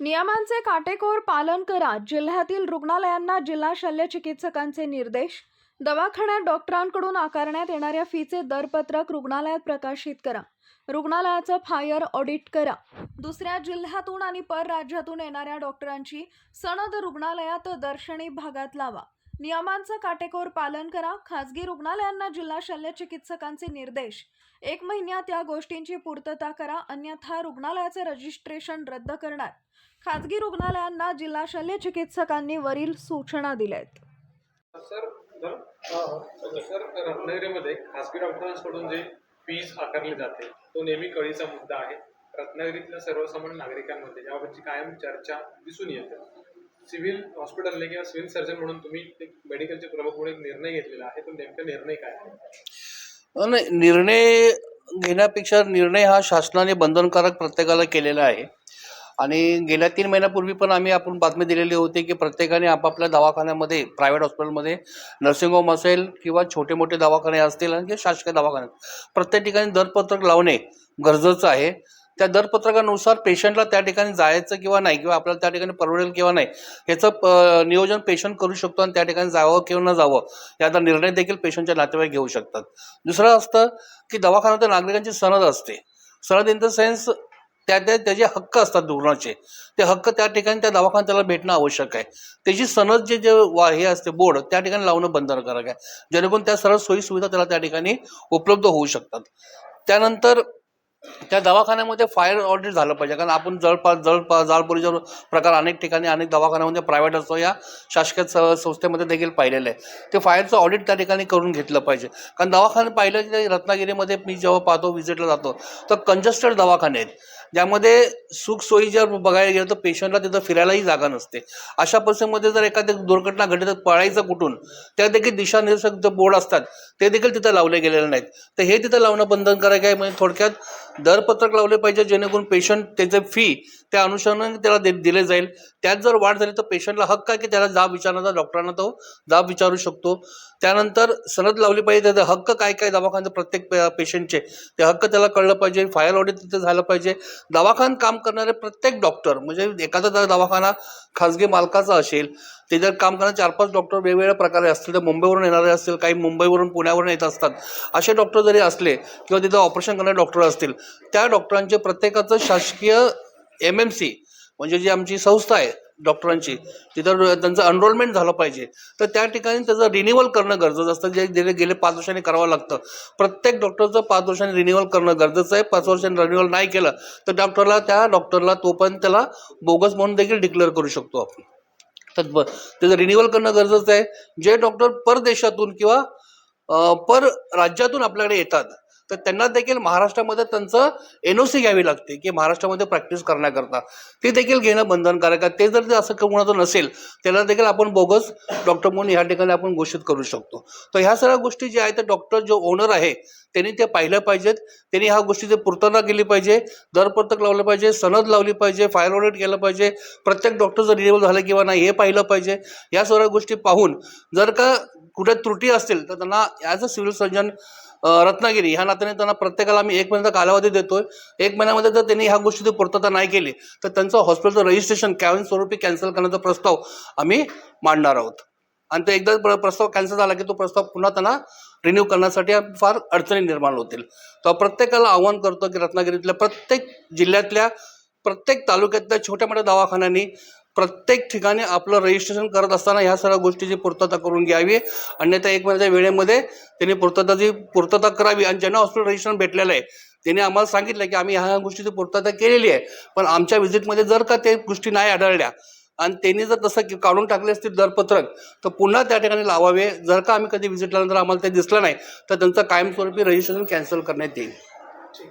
नियमांचे काटेकोर पालन करा. जिल्ह्यातील रुग्णालयांना जिल्हा शल्य चिकित्सकांचे निर्देश. दवाखान्यात डॉक्टरांकडून आकारण्यात येणाऱ्या फीचे दरपत्रक रुग्णालयात प्रकाशित करा. रुग्णालयाचं फायर ऑडिट करा. दुसऱ्या जिल्ह्यातून आणि परराज्यातून येणाऱ्या डॉक्टरांची सनद रुग्णालयात दर्शनी भागात लावा. नियमांचं काटेकोर पालन करा. खासगी रुग्णालयांना जिल्हा शल्य चिकित्सकांचे निर्देश. एक महिन्यात या गोष्टींची पूर्तता करा. अन्यथा रुग्णालयाचे रजिस्ट्रेशन रद्द करणार. खासगी रुग्णालयांना जिल्हा शल्य चिकित्सकांनी वरील सूचना दिल्या आहेत सर म्हणजे सर रत्नागिरीमध्ये खासगी डॉक्टरांकडून जे फीज आकारली जाते तो नेहमी कळीचा मुद्दा आहे. रत्नागिरीतल्या सर्वसामान्य नागरिकांमध्ये याबाबतची कायम चर्चा दिसून येते. सिव्हिल हॉस्पिटलने किंवा सिव्हिल सर्जन म्हणून तुम्ही मेडिकलचे प्रमुख म्हणून एक निर्णय घेतलेला आहे. तो नेमका निर्णय काय नाही निर्णय घेण्यापेक्षा निर्णय हा शासनाने बंधनकारक प्रत्येकाला केलेला आहे. आणि गेल्या तीन महिन्यापूर्वी पण आम्ही आपण बातमी दिलेली होती की प्रत्येकाने आपापल्या दवाखान्यामध्ये प्रायव्हेट हॉस्पिटलमध्ये नर्सिंग होम असेल किंवा छोटे मोठे दवाखाने असतील आणि शासकीय दवाखाने प्रत्येक ठिकाणी दरपत्रक लावणे गरजेचं आहे. त्या दरपत्रकानुसार पेशंटला त्या ठिकाणी जायचं किंवा नाही किंवा आपल्याला त्या ठिकाणी परवडेल किंवा नाही याचं नियोजन पेशंट करू शकतो आणि त्या ठिकाणी जावं किंवा न जावं याचा निर्णय देखील पेशंटच्या नातेवाईक घेऊ शकतात. दुसरं असतं की दवाखान्यात नागरिकांची सनद असते. सनद इन द सेन्स त्या त्या त्याचे हक्क असतात रुग्णाचे ते हक्क त्या ठिकाणी त्या दवाखान्यात त्याला भेटणं आवश्यक आहे. त्याची सनद जे जे वा हे असते बोर्ड त्या ठिकाणी लावणं बंधनकारक आहे. जेणेकरून त्या सर्व सोयी सुविधा त्याला त्या ठिकाणी उपलब्ध होऊ शकतात. त्यानंतर त्या दवाखान्यामध्ये फायर ऑडिट झालं पाहिजे. कारण आपण जळपास जळ जाळपोरीचा प्रकार अनेक ठिकाणी अनेक दवाखान्यामध्ये प्रायव्हेट असतो. या शासकीय स- संस्थेमध्ये देखील पाहिलेलं आहे. ते फायरचं ऑडिट त्या ठिकाणी करून घेतलं पाहिजे. कारण दवाखाने पाहिलं की रत्नागिरीमध्ये मी जेव्हा पाहतो व्हिजिटला जातो तर कंजस्टेड दवाखाने आहेत. ज्यामध्ये सुखसोयी जर बघायला गेलं तर पेशंटला तिथं फिरायलाही जागा नसते. अशा परिस्थितीमध्ये जर एखादी दुर्घटना घडली तर पळायचं कुठून? त्या देखील दिशानिर्देशक जे बोर्ड असतात ते देखील तिथं लावले गेलेले नाहीत. तर हे तिथं लावणं बंधनकारक आहे. म्हणजे थोडक्यात दरपत्रक लावले पाहिजे जेणेकरून पेशंट त्याचे फी त्या अनुषंगाने त्याला दे दिले जाईल. त्यात जर वाढ झाली तर पेशंटला हक्क आहे की त्याला जाब विचारण्याचा डॉक्टरांना तो जाब विचारू शकतो. त्यानंतर सनद लावली पाहिजे त्याचे हक्क काय काय दवाखान्याचे प्रत्येक पेशंटचे ते हक्क त्याला कळलं पाहिजे फायर ऑडिट तिथे झालं पाहिजे. दवाखान काम करणारे प्रत्येक डॉक्टर म्हणजे एखादा दवाखाना खाजगी मालकाचा असेल ते जर काम करणारे चार पाच डॉक्टर वेगवेगळ्या प्रकारे असतील तर मुंबईवरून येणारे असतील काही मुंबईवरून पुण्यावरून येत असतात असे डॉक्टर जरी असले किंवा तिथं ऑपरेशन करणारे डॉक्टर असतील त्या डॉक्टरांचे प्रत्येकाचं शासकीय एम एम सी म्हणजे जी आमची संस्था आहे डॉक्टरांची तिथं त्यांचं अनरोलमेंट झालं पाहिजे. तर त्या ठिकाणी त्याचं रिन्युअल करणं गरजेचं असतं जे गेले गेले पाच वर्षांनी करावं लागतं. प्रत्येक डॉक्टरचं पाच वर्षांनी रिन्युअल करणं गरजेचं आहे. पाच वर्षांनी रिन्युअल नाही केलं तर डॉक्टरला त्या डॉक्टरला तोपर्यंत त्याला बोगस म्हणून देखील डिक्लेअर करू शकतो आपण. तर त्याचं रिन्युअल करणं गरजेचं आहे. जे डॉक्टर परदेशातून किंवा पर राज्यातून आपल्याकडे येतात तर त्यांना देखील महाराष्ट्रामध्ये त्यांचं एन ओ सी घ्यावी लागते की महाराष्ट्रामध्ये प्रॅक्टिस करण्याकरता. ते देखील घेणं बंधनकारक आहे. ते जर ते असं कोणाचं नसेल त्याला देखील आपण बोगस डॉक्टर म्हणून ह्या ठिकाणी आपण घोषित करू शकतो. तर ह्या सगळ्या गोष्टी ज्या आहेत त्या डॉक्टर जो ओनर आहे त्यांनी ते पाहिलं पाहिजेत. त्यांनी ह्या गोष्टीची पूर्तता केली पाहिजे. दरपत्रक लावलं पाहिजे सनद लावली पाहिजे फायर ऑडिट केलं पाहिजे. प्रत्येक डॉक्टरचं रिन्युअल झालं किंवा नाही हे पाहिलं पाहिजे. या सगळ्या गोष्टी पाहून जर का कुठे त्रुटी असतील तर त्यांना as a civil surgeon Ratnagiri. ह्या नात्याने त्यांना प्रत्येकाला आम्ही एक महिन्याचा कालावधी देतोय. एक महिन्यामध्ये जर त्यांनी ह्या गोष्टीची पूर्तता नाही केली तर त्यांचं हॉस्पिटलचं रजिस्ट्रेशन कॅवन स्वरूपी कॅन्सल करण्याचा प्रस्ताव आम्ही मांडणार आहोत. आणि तो एकदा प्र- प्रस्ताव कॅन्सल झाला की तो प्रस्ताव पुन्हा त्यांना रिन्यू करण्यासाठी फार अडचणी निर्माण होतील. तर प्रत्येकाला आव्हान करतो की रत्नागिरीतल्या प्रत्येक जिल्ह्यातल्या प्रत्येक तालुक्यातल्या छोट्या मोठ्या दवाखान्यांनी प्रत्येक ठिकाणी आपलं रजिस्ट्रेशन करत असताना ह्या सगळ्या गोष्टीची पूर्तता करून घ्यावी. अन्यथा एक महिन्याच्या वेळेमध्ये त्यांनी पूर्तताची पूर्तता करावी आणि ज्यांना हॉस्पिटल रजिस्ट्रेशन भेटलेलं आहे त्यांनी आम्हाला सांगितलं की आम्ही ह्या गोष्टीची पूर्तता केलेली आहे. पण आमच्या व्हिजिटमध्ये जर का ते गोष्टी नाही आढळल्या आणि त्यांनी जर तसं की काढून टाकले असतील दरपत्रक तर पुन्हा त्या ठिकाणी लावावे. जर का आम्ही कधी व्हिजिटला नंतर आम्हाला ते दिसलं नाही तर त्यांचं कायमस्वरूपी रजिस्ट्रेशन कॅन्सल करण्यात येईल. ठीक